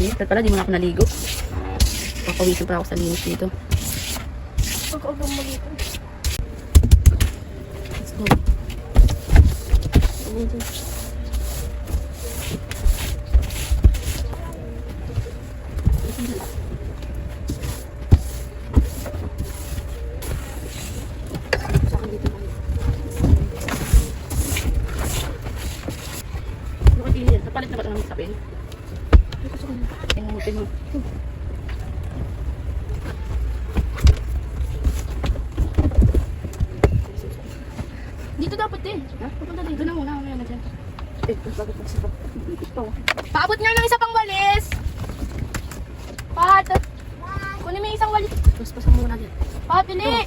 Dapat pala, di mo na ako naligo. Papawisin pa ako sa linis dito. Pag-ubo mo dito. Let's go. Ka yan? Napalit na ba ito ng sapin? Na. Ngamutin mo. Dito dapat din. Ha? Pupunta dito na muna. Mamaya na dyan. Eh, bakit nagsipag? Ito. Paabot nga ng isa pang walis. Pat. Kunin mo isang walis. Paspasan muna dyan. Pat, dili.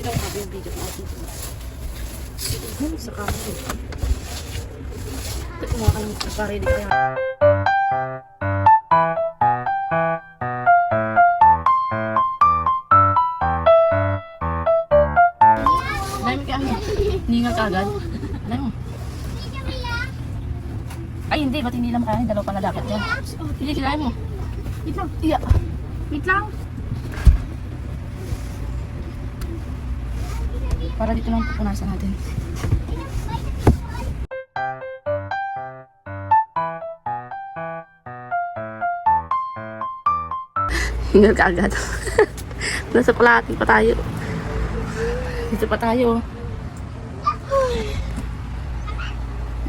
Tingnan mo yung video natin. Hmm, sa kaso. Ito mga kang nakaready kaya. Dahil ka ano, ningal ka agad. Alam mo. Ay hindi, ba't hindi lang kaya? Dalawa pala dapat yan. Hindi, kinain mo. Wait lang. Iya. Wait lang. Para dito lang pupunasan natin. Hingal ka agad. Nasa palating pa tayo. Dito pa tayo.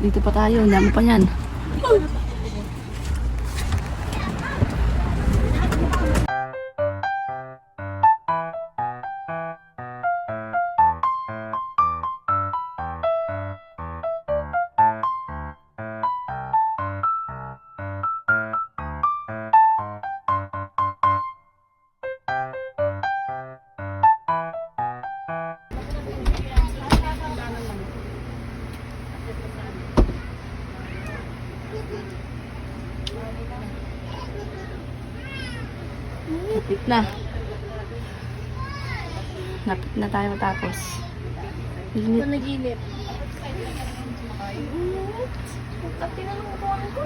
Dito pa tayo. Ang dami pa yan. Napit na. Napit na tayo matapos. Init. tinanong ko ko.